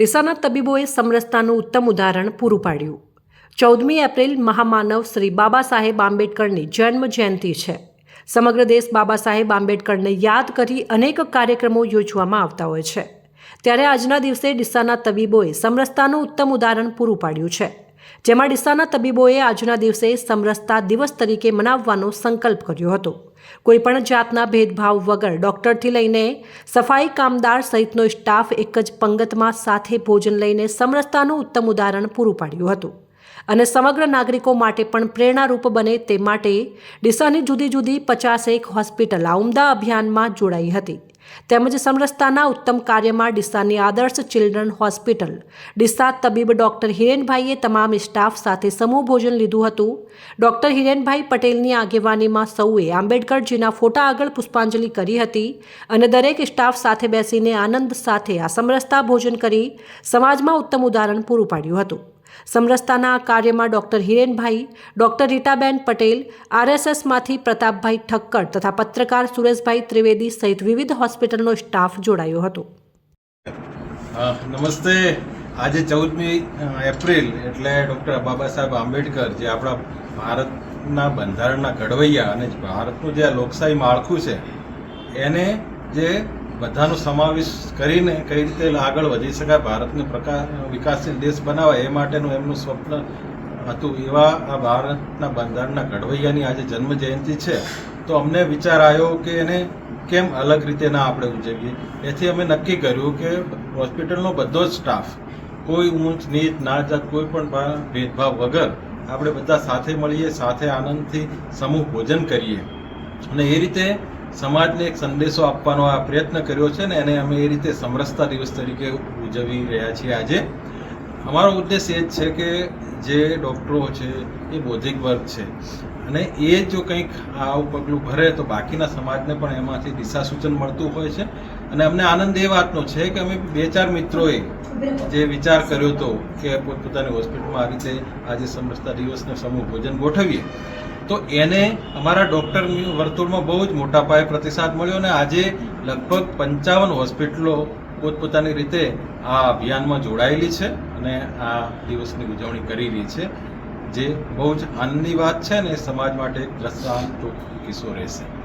ડીસાના તબીબોએ સમરસતાનું ઉત્તમ ઉદાહરણ પૂરું પાડ્યું. ચૌદમી એપ્રિલ મહામાનવ શ્રી બાબા સાહેબ આંબેડકરની જન્મ જયંતિ છે. સમગ્ર દેશ બાબા સાહેબ આંબેડકરને યાદ કરી અનેક કાર્યક્રમો યોજવામાં આવતા હોય છે. ત્યારે આજના દિવસે ડીસાના તબીબોએ સમરસતાનું ઉત્તમ ઉદાહરણ પૂરું પાડ્યું છે. જેમાં ડીસાના તબીબોએ આજના દિવસે સમરસતા દિવસ તરીકે મનાવવાનો સંકલ્પ કર્યો હતો. કોઈપણ જાતના ભેદભાવ વગર ડૉક્ટરથી લઈને સફાઈ કામદાર સહિતનો સ્ટાફ એક જ પંગતમાં સાથે ભોજન લઈને સમરસતાનું ઉત્તમ ઉદાહરણ પૂરું પાડ્યું હતું. અને સમગ્ર નાગરિકો માટે પણ પ્રેરણારૂપ બને તે માટે ડીસાની જુદી જુદી પચાસેક હોસ્પિટલ આ ઉમદા અભિયાનમાં જોડાઈ હતી. તેમજ સમરસતાના ઉત્તમ કાર્યમાં ડીસાની આદર્શ ચિલ્ડ્રન હોસ્પિટલ ડીસા તબીબ ડૉક્ટર હિરેનભાઈએ તમામ સ્ટાફ સાથે સમૂહ ભોજન લીધું હતું. ડૉક્ટર હિરેનભાઈ પટેલની આગેવાનીમાં સૌએ આંબેડકરજીના ફોટા આગળ પુષ્પાંજલિ કરી હતી અને દરેક સ્ટાફ સાથે બેસીને આનંદ સાથે આ સમરસતા ભોજન કરી સમાજમાં ઉત્તમ ઉદાહરણ પૂરું પાડ્યું હતું. સમરસતાના કાર્યમાં ડૉક્ટર હિરેનભાઈ, ડૉક્ટર રીટાબેન પટેલ, આરએસએસમાંથી પ્રતાપભાઈ ઠક્કર તથા પત્રકાર સુરેશભાઈ ત્રિવેદી સહિત વિવિધ હોસ્પિટલનો સ્ટાફ જોડાયો હતો. નમસ્તે. આજે ચૌદમી એપ્રિલ એટલે ડૉક્ટર બાબા સાહેબ આંબેડકર જે આપણા ભારતના બંધારણના ઘડવૈયા અને ભારતનું જે લોકશાહી માળખું છે, એને જે બધાનો સમાવેશ કરીને કઈ રીતે આગળ વધી શકાય, ભારતને પ્રકાર, વિકાસશીલ દેશ બનાવાય, એ માટેનું એમનું સ્વપ્ન હતું. એવા આ ભારતના બંધારણના ઘડવૈયાની આજે જન્મ જયંતિ છે. તો અમને વિચાર આવ્યો કે એને કેમ અલગ રીતે ના આપણે ઉજવીએ? એથી અમે નક્કી કર્યું કે હોસ્પિટલનો બધો જ સ્ટાફ, કોઈ ઊંચ, નીચ ના જાત કોઈ પણ ભેદભાવ વગર આપણે બધા સાથે મળીએ, સાથે આનંદથી સમૂહ ભોજન કરીએ. અને એ રીતે સમાજને એક સંદેશો આપવાનો આ પ્રયત્ન કર્યો છે ને એને અમે એ રીતે સમરસતા દિવસ તરીકે ઉજવી રહ્યા છીએ આજે. અમારો ઉદ્દેશ એ જ છે કે જે ડૉક્ટરો છે એ બૌદ્ધિક વર્ગ છે. અને એ જો કંઈક આવું પગલું ભરે તો બાકીના સમાજને પણ એમાંથી દિશા સૂચન મળતું હોય છે. અને અમને આનંદ એ વાતનો છે કે અમે બે ચાર મિત્રોએ જે વિચાર કર્યો હતો કે પોતપોતાની હોસ્પિટલમાં આ રીતે આજે સમરસતા દિવસને સમૂહ ભોજન ગોઠવીએ. તો એને અમારા ડૉક્ટર વર્તુળમાં બહુ જ મોટા પાયે પ્રતિસાદ મળ્યો અને આજે લગભગ પંચાવન હોસ્પિટલો પોતપોતાની રીતે આ અભિયાનમાં જોડાયેલી છે અને આ દિવસની ઉજવણી કરી રહી છે, જે બહુ જ આનંદની વાત છે ને સમાજ માટે એક દ્રષ્ટાંત કિસ્સો રહેશે.